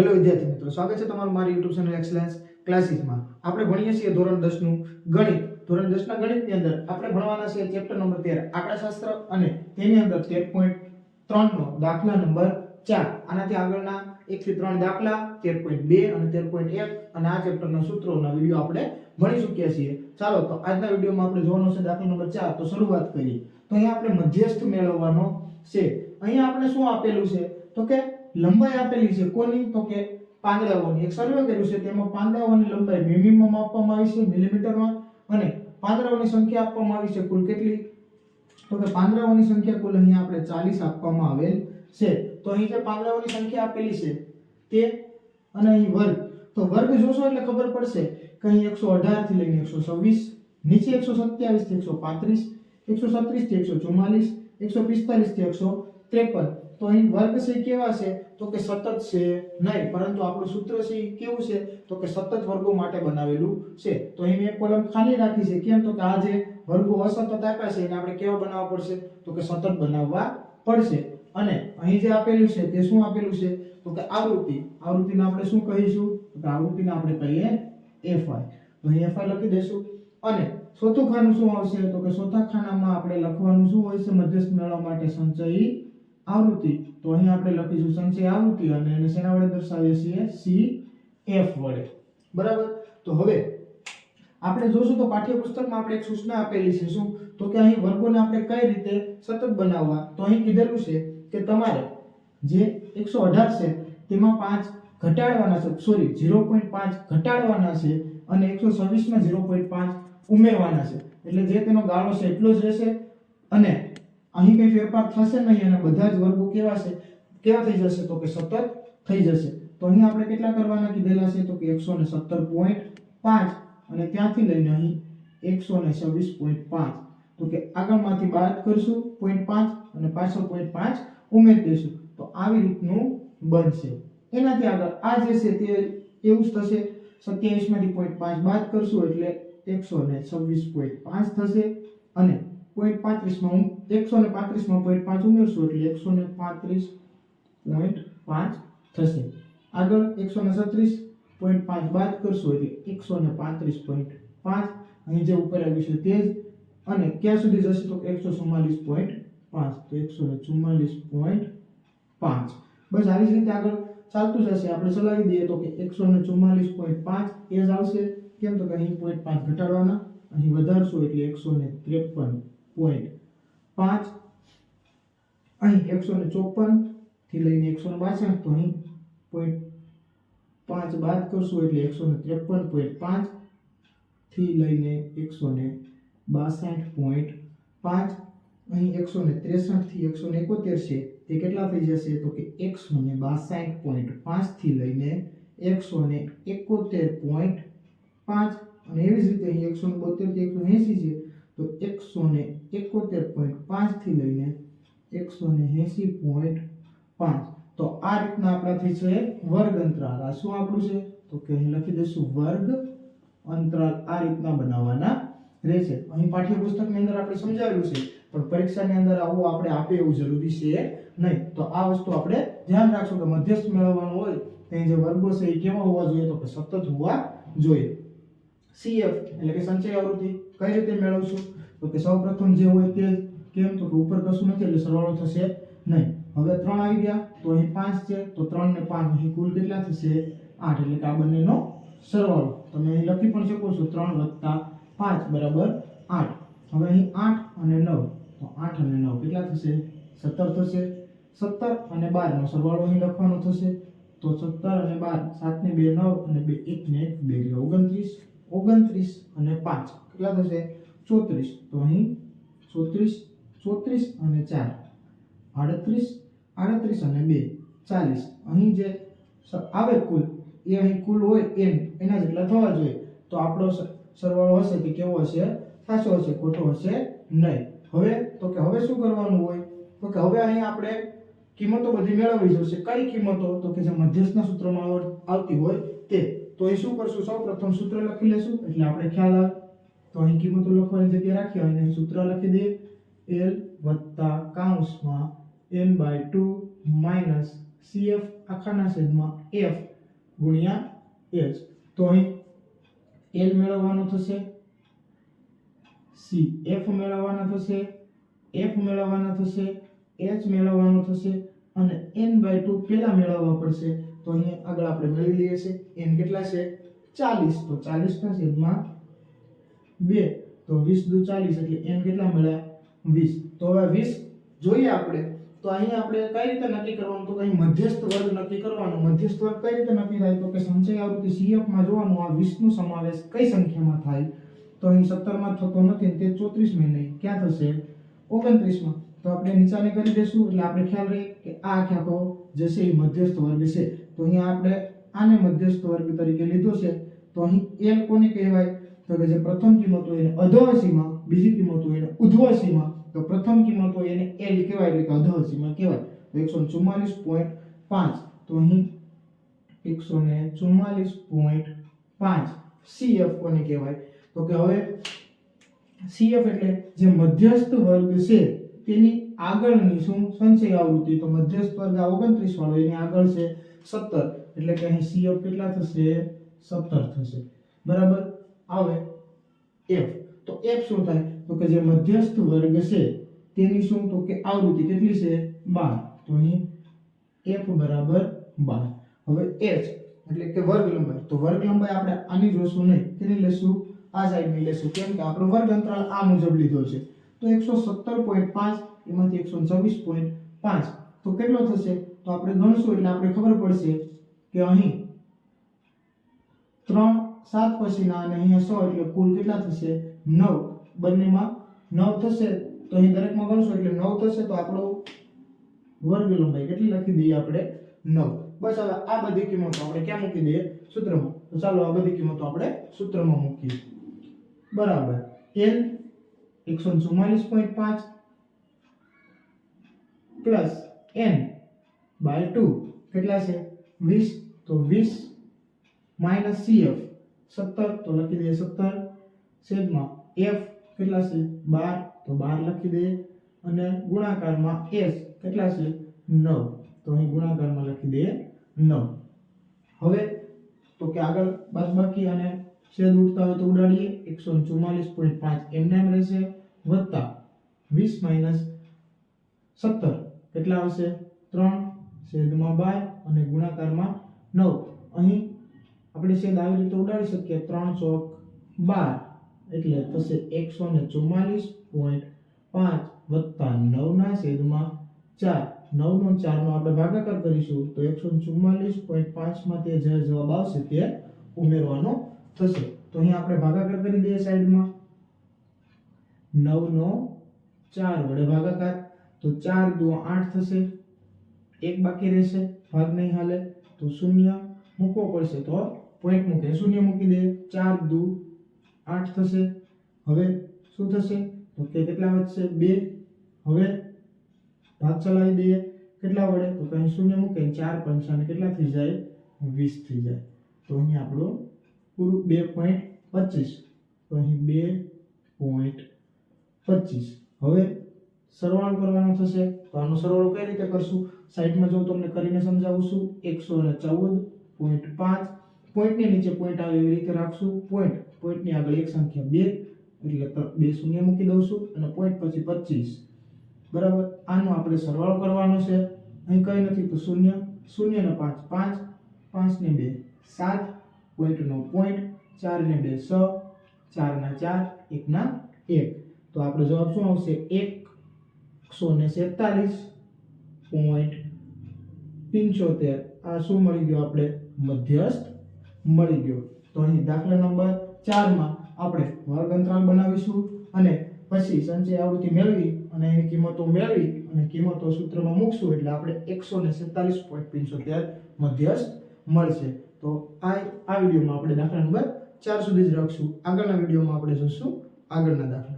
Hello વિદ્યાર્થી મિત્રો, સ્વાગત છે તમારું મારી યુટ્યુબ ચેનલ એક્સલન્સ ક્લાસીસમાં આપણે ભણીએ છીએ ધોરણ 10 નું ગણિત. ધોરણ 10 ના ગણિતની અંદર આપણે ભણવાના છે ચેપ્ટર નંબર 13 આંકડાશાસ્ત્ર અને તેની અંદર 13.3 નો દાખલા નંબર 4 આનાથી આગળના 1 થી 3 દાખલા 13.2 અને 13.1 અને આ ચેપ્ટરના સૂત્રોના વિડિયો આપણે ભણી ચૂક્યા છીએ. ચાલો, તો આજના વિડિયોમાં આપણે જોવાનો છે દાખલા નંબર 4 તો શરૂઆત કરીએ. તો અહીંયા આપણે મધ્યસ્થ મેળવવાનો છે. અહીંયા આપણે શું આપેલું છે? તો કે લંબાઈ આપેલી છે કોની? તો કે પાંદડાઓની. એક સર્વે કર્યું છે તેમાં પાંદડાઓની લંબાઈ મિનિમમ આપવામાં આવી છે, મિલીમીટરમાં, અને પાંદડાઓની સંખ્યા આપવામાં આવી છે કુલ કેટલી? તો કે પાંદડાઓની સંખ્યા કુલ અહીંયા આપણે 40 આપવામાં આવેલ છે. તો અહીં જે પાંદડાઓની સંખ્યા આપેલી છે તે અને અહીં વર્ગ. તો વર્ગ જોશો એટલે ખબર પડશે કે અહીં એકસો થી લઈને 126 નીચે 127 થી 135 136 થી 144 145 થી 153 તો અહીં વર્ગ છે કેવા છે? તો કે સતત છે નહીં, પરંતુ આપણું સૂત્ર છે કેવું છે? તો કે સતત વર્ગો માટે બનાવેલું છે. તો અહીં મેં કોલમ ખાલી રાખી છે. કેમ? તો કે આ જે વર્ગો અસતત આપ્યા છે એને આપણે કેવા બનાવવા પડશે? તો કે સતત બનાવવા પડશે. અને અહીં જે આપેલું છે તે શું આપેલું છે? તો કે આવૃત્તિ. આવૃત્તિને આપણે શું કહીશું? તો કે આવૃત્તિને આપણે કહીએ એફઆઈ તો અહીં એફ આઈ લખી દઈશું. અને ચોથું ખાનું શું આવશે? તો કે ચોથા ખાનામાં આપણે લખવાનું શું હોય છે? મધ્યસ્થ મેળવવા માટે સંચયી આવૃત્તિ. તો અહીં આપણે લખીશું સંચય આવૃત્તિ અને એને શેના વડે દર્શાવીએ છીએ? સી, એફ વડે. બરાબર? તો હવે આપણે જોશું તો પાઠ્યપુસ્તકમાં આપણે એક સૂચના આપેલી છે. શું? તો કે અહીં વર્ગોને આપણે કઈ રીતે સતત બનાવવા? તો અહીં કીધેલું છે કે તમારે જે 118 છે તેમાં પાંચ ઘટાડવાના છે. સોરી 0.5 ઘટાડવાના છે અને એકસો છવ્વીસમાં ઝીરો પોઈન્ટ પાંચ ઉમેરવાના છે. એટલે જે તેનો ગાળો છે એટલો જ રહેશે અને અહીં કઈ ફેરફાર થશે નહીં અને બધા જ વર્ગો કેવા છે? કેવા થઈ જશે? તો કે સતત થઈ જશે. તો અહીં આપણે કેટલા કરવાના કીધેલા છે? તો કે 117.5 અને ત્યાંથી લઈને અહીં 126.5 તો કે આગળમાંથી બાદ કરશું 0.5 અને પાછળ 0.5 ઉમેરી દઈશું. તો આવી રીતનું બનશે. એનાથી આગળ આ જે છે તે એવું જ થશે સત્યાવીસમાંથી પોઈન્ટ પાંચ બાદ કરશું એટલે 126.5 થશે અને પોઈન્ટ પાંત્રીસમાં હું એકસો ને પાંત્રીસમાં પોઈન્ટ પાંચ ઉમેરશું એટલે એકસો ને પાંત્રીસ પોઈન્ટ પાંચ થશે. આગળ એકસો ને છત્રીસ પોઈન્ટ પાંચ બાદ કરશું એટલે એકસો ને પાંત્રીસ પોઈન્ટ પાંચ. અહીં જે ઉપર આવ્યું છે તે જ. અને ક્યાં સુધી જશે તો એકસો ચુમ્માલીસ પોઈન્ટ પાંચ. તો એકસો ને ચુમ્માલીસ પોઈન્ટ પાંચ. બસ આવી જ રીતે આગળ ચાલતું જશે. આપણે ચલાવી દઈએ તો કે એકસો ને ચુમ્માલીસ પોઈન્ટ પાંચ એ જ આવશે. કેમ તો કે અહીં પોઈન્ટ પાંચ ઘટાડવાના. અહીં વધારશું એટલે એકસો ને ત્રેપન પોઈન્ટ પાંચ, અહીં એકસો ને ચોપનથી લઈને એકસો ને બાસઠ, તો અહીં પોઈન્ટ પાંચ બાદ કરશું એટલે એકસો ને ત્રેપન પોઈન્ટ પાંચથી લઈને એકસો ને બાસઠ પોઈન્ટ પાંચ. અહીં એકસો ને ત્રેસઠથી એકસો ને એકોતેર છે, તે કેટલા થઈ જશે? તો કે એકસો ને બાસઠ પોઈન્ટ પાંચથી લઈને એકસો ને એકોતેર પોઈન્ટ પાંચ. અને એવી જ રીતે અહીં એકસો ને બોતેરથી એકસો એંસી છે તો એકસો ને એકોતેર પોઈન્ટ પાંચથી લઈને એકસો ને એંસી પોઈન્ટ પાંચ. તો આ રીતના આપણાથી છે વર્ગ અંતરાલ. આ શું આપણું છે? તો કે અહીં લખી દઈશું, વર્ગ અંતરાલ આ રીતના બનાવવાના રહેશે. અહીં પાઠ્યપુસ્તકની અંદર આપણે સમજાવેલું છે, પણ પરીક્ષાની અંદર આવું આપણે આપે એવું જરૂરી છે નહીં. તો આ વસ્તુ આપણે ધ્યાન રાખશું કે મધ્યસ્થ મેળવવાનું હોય ત્યાં જે વર્ગો છે એ કેવા હોવા જોઈએ? તો કે સતત હોવા જોઈએ. સીએફ એટલે કે સંચય આવૃત્તિ. કઈ રીતે મેળવશું? તો કે સૌપ્રથમ જે હોય તે કેમ? તો કે ઉપર કશું નથી, એટલે સરવાળો થશે નહીં. હવે ત્રણ આવી ગયા, તો અહીં પાંચ છે, તો ત્રણ ને પાંચ. અહીં કુલ કેટલા થશે? આઠ. એટલે કે આ બંનેનો સરવાળો. તમે અહીં લખી પણ શકો છો, ત્રણ વત્તા પાંચ બરાબર આઠ. હવે અહીં આઠ અને નવ. તો આઠ અને નવ કેટલા થશે? સત્તર થશે. સત્તર અને બારનો સરવાળો અહીં લખવાનો થશે. તો સત્તર અને બાર સાતને બે નવ અને બે એકને એક બે. ઓગણત્રીસ ઓગણત્રીસ અને પાંચ. કેટલા થશે ચોત્રીસ. તો અહીં ચોત્રીસ ચોત્રીસ અને ચાર. આડત્રીસ આડત્રીસ અને બે. ચાલીસ. અહીં જે આવે કુલ, એ અહીં કુલ હોય એમ એના જેટલા થવા જોઈએ. તો આપણો સરવાળો હશે કે કેવો હશે? સાચો હશે, ખોટો હશે? નહીં. હવે, તો કે હવે શું કરવાનું હોય? તો કે હવે અહીં આપણે કિંમતો બધી મેળવવી જોશે. કઈ કિંમતો? તો કે જે મધ્યસ્થના સૂત્રમાં આવતી હોય તે. તો એ શું કરશું? સૌ પ્રથમ સૂત્ર લખી લેશું. એટલે આપણે ખ્યાલ આવે. તો અહીં કિંમતો લખવાની જગ્યાએ રાખી અને સૂત્ર લખી દઈએ એલ વત્તા કાઉન્સમાં N by two minus F આખાના છેદમાં એફ ગુણ્યા એચ તો અહીં એલ મેળવવાનો થશે. સી એફ મેળવવાના થશે. એફ મેળવવાના થશે. એચ મેળવવાનો થશે. અને એન બાય ટુ પહેલાં મેળવવા પડશે. તો અહીંયા આગળ આપણે મેળવી લઈએ છે એન કેટલા છે? ચાલીસ. તો ચાલીસના છેદમાં બે, તો વીસ દુ ચાલીસ એટલે એમ કેટલા મળ્યા? વીસ. તો હવે વીસ જોઈએ આપણે. તો અહીં આપણે કઈ રીતે નક્કી કરવાનું? તો અહીં મધ્યસ્થ વર્ગ નક્કી કરવાનો. મધ્યસ્થ વર્ગ કઈ રીતે નક્કી થાય? તો કે સંચય આવૃત્તિ CF માં જોવાનું. આ 20 નો સમાવેશ કઈ સંખ્યામાં થાય? તો અહીં 17 માં થતો નથી તે 34 માં નહીં ક્યાં થશે? 29 માં તો આપણે નીચાને કરી દેશું એટલે આપણે ખ્યાલ રહે કે આ આખો જે છે એ મધ્યસ્થ વર્ગ છે. તો અહીંયા આપણે આને મધ્યસ્થ વર્ગ તરીકે લીધો છે. તો અહીં એલ કોને કહેવાય? તો કે જે પ્રથમ કિંમત હોય એને અધોસીમાં બીજી કિંમત હોય એને ઉધ્વસીમાં, તો પ્રથમ કિંમત હોય એને એલ કહેવાય, એટલે કે અધોસીમાં કહેવાય. તો એકસો ચુમ્માલીસ પોઈન્ટ પાંચ. તો અહીં એકસો ને ચુમ્માલીસ પોઈન્ટ પાંચ સીએફ કોને કહેવાય? તો કે હવે સીએફ એટલે જે મધ્યસ્થ વર્ગ છે, તેની આગળની શું? સંચય આવૃત્તિ. તો મધ્યસ્થ વર્ગ આ 29 વાળો, એની આગળ છે 17 એટલે કે અહીં સીએફ કેટલા થશે? 17 થશે. બરાબર? હવે એફ. તો એફ શું થાય? તો કે જે મધ્યસ્થ વર્ગ છે, તેની શું? તો કે આવૃત્તિ કેટલી છે? 12 તો અહીં એફ બરાબર 12 હવે એચ, એટલે કે વર્ગ લંબાઈ. તો વર્ગ લંબાઈ આપણે આની જોશું નહીં. કેની લેશું આ સાઈડની લેશું કેમ કે આપણો વર્ગ અંતરાલ આ મુજબ લીધો છે. તો 117.5 એમાંથી 124.5 તો કેટલો થશે? તો આપણે ગણશું એટલે આપણે ખબર પડશે કે અહીં 3 7 પછીના અને અહીંયા સો એટલે કુલ કેટલા થશે? નવ. બંનેમાં નવ થશે તો અહીં દરેકમાં ગણશું એટલે નવ થશે તો આપણો વર્ગ લંબાઈ કેટલી લખી દઈએ આપણે? નવ. બસ હવે આ બધી કિંમતો આપણે ક્યાં મૂકી દઈએ? સૂત્રમાં. તો ચાલો આ બધી કિંમતો આપણે સૂત્રમાં મૂકીએ. બરાબર. એલ એકસો ચુમ્માલીસ પોઈન્ટ પાંચ પ્લસ એન બાય ટુ. કેટલા છે? વીસ. તો વીસ માઇનસ CF 17 તો લખી દઈએ 17 છેદમાં એફ કેટલા છે? બાર. તો બાર લખી દઈએ. અને ગુણાકારમાં એસ કેટલા છે? નવ. તો અહીં ગુણાકારમાં લખી દઈએ નવ. હવે તો કે આગળ બાદબાકી અને છેદ ઉડતા હોય તો ઉડાડીએ. એકસો ચુમ્માલીસ પોઈન્ટ પાંચ એમ રહેશે. વત્તા વીસ માઇનસ 17 કેટલા આવશે? ત્રણ. છેદમાં બાર અને ગુણાકારમાં નવ. અહીં આપણે છેદ આવી રીતે ઉડાડી શકીએ ત્રણ ચોક બાર. એટલે થશે એકસો ને ચુમ્માલીસ પોઈન્ટ પાંચ વત્તા નવના છેદમાં ચાર. નવનો ચારનો આપણે ભાગાકાર કરીશું તો એકસો ચુમ્માલીસ પોઈન્ટ પાંચમાં તે જે જવાબ આવશે તે ઉમેરવાનો થશે. તો અહીં આપણે ભાગાકાર કરી દઈએ સાઈડમાં. નવનો ચાર વડે ભાગાકાર. તો ચાર દુ આઠ થશે. એક બાકી રહેશે. ભાગ નહીં હાલે. તો શૂન્ય મૂકવો પડશે તો પોઈન્ટ મૂકે શૂન્ય મૂકી દે. ચાર, દુ, આઠ થશે. હવે શું થશે? તો કે કેટલા વધશે? બે. હવે ભાગ ચલાવી દઈએ. કેટલા વડે તો કે શૂન્ય મૂકે. ચાર પંચાને કેટલા થઈ જાય? વીસ થઈ જાય. તો અહીં આપણું પૂરું 2.25 તો અહીં 2.25 હવે સરવાળો કરવાનો થશે. તો આનો સરવાળો કઈ રીતે કરશું? સાઈડમાં જો તમને કરીને સમજાવું છું, એકસો ને ચૌદ પોઈન્ટ પાંચ. પોઈન્ટની નીચે પોઈન્ટ આવે એવી રીતે રાખશું. પોઈન્ટ, પોઈન્ટની આગળ એક સંખ્યા બે, એટલે બે શૂન્ય મૂકી દઉં છું અને પોઈન્ટ પછી પચીસ. બરાબર? આનો આપણે સરવાળો કરવાનો છે. અહીં કંઈ નથી, તો શૂન્ય શૂન્ય ને પાંચ પાંચ પાંચને બે, સાત, પોઈન્ટનો પોઈન્ટ ચારને બે, છ ચારના ચાર એકના એક. તો આપણો જવાબ શું આવશે? એકસો ને સેતાલીસ પોઈન્ટ પંચોતેર. આ શું મળી ગયો આપણે? મધ્યસ્થ મળી ગયો. તો અહીં દાખલા નંબર ચારમાં આપણે વર્ગ અંતરાલ બનાવીશું અને પછી સંચય આવૃત્તિ મેળવી અને એની કિંમતો મેળવી અને કિંમતો સૂત્રમાં મૂકશું એટલે આપણે એકસો ને સેતાલીસ પોઈન્ટ પિંચોતેર મધ્યસ્થ મળશે. તો આ આ વિડીયોમાં આપણે દાખલા નંબર ચાર સુધી જ રાખશું. આગળના વિડીયોમાં આપણે જોઈશું આગળના દાખલા.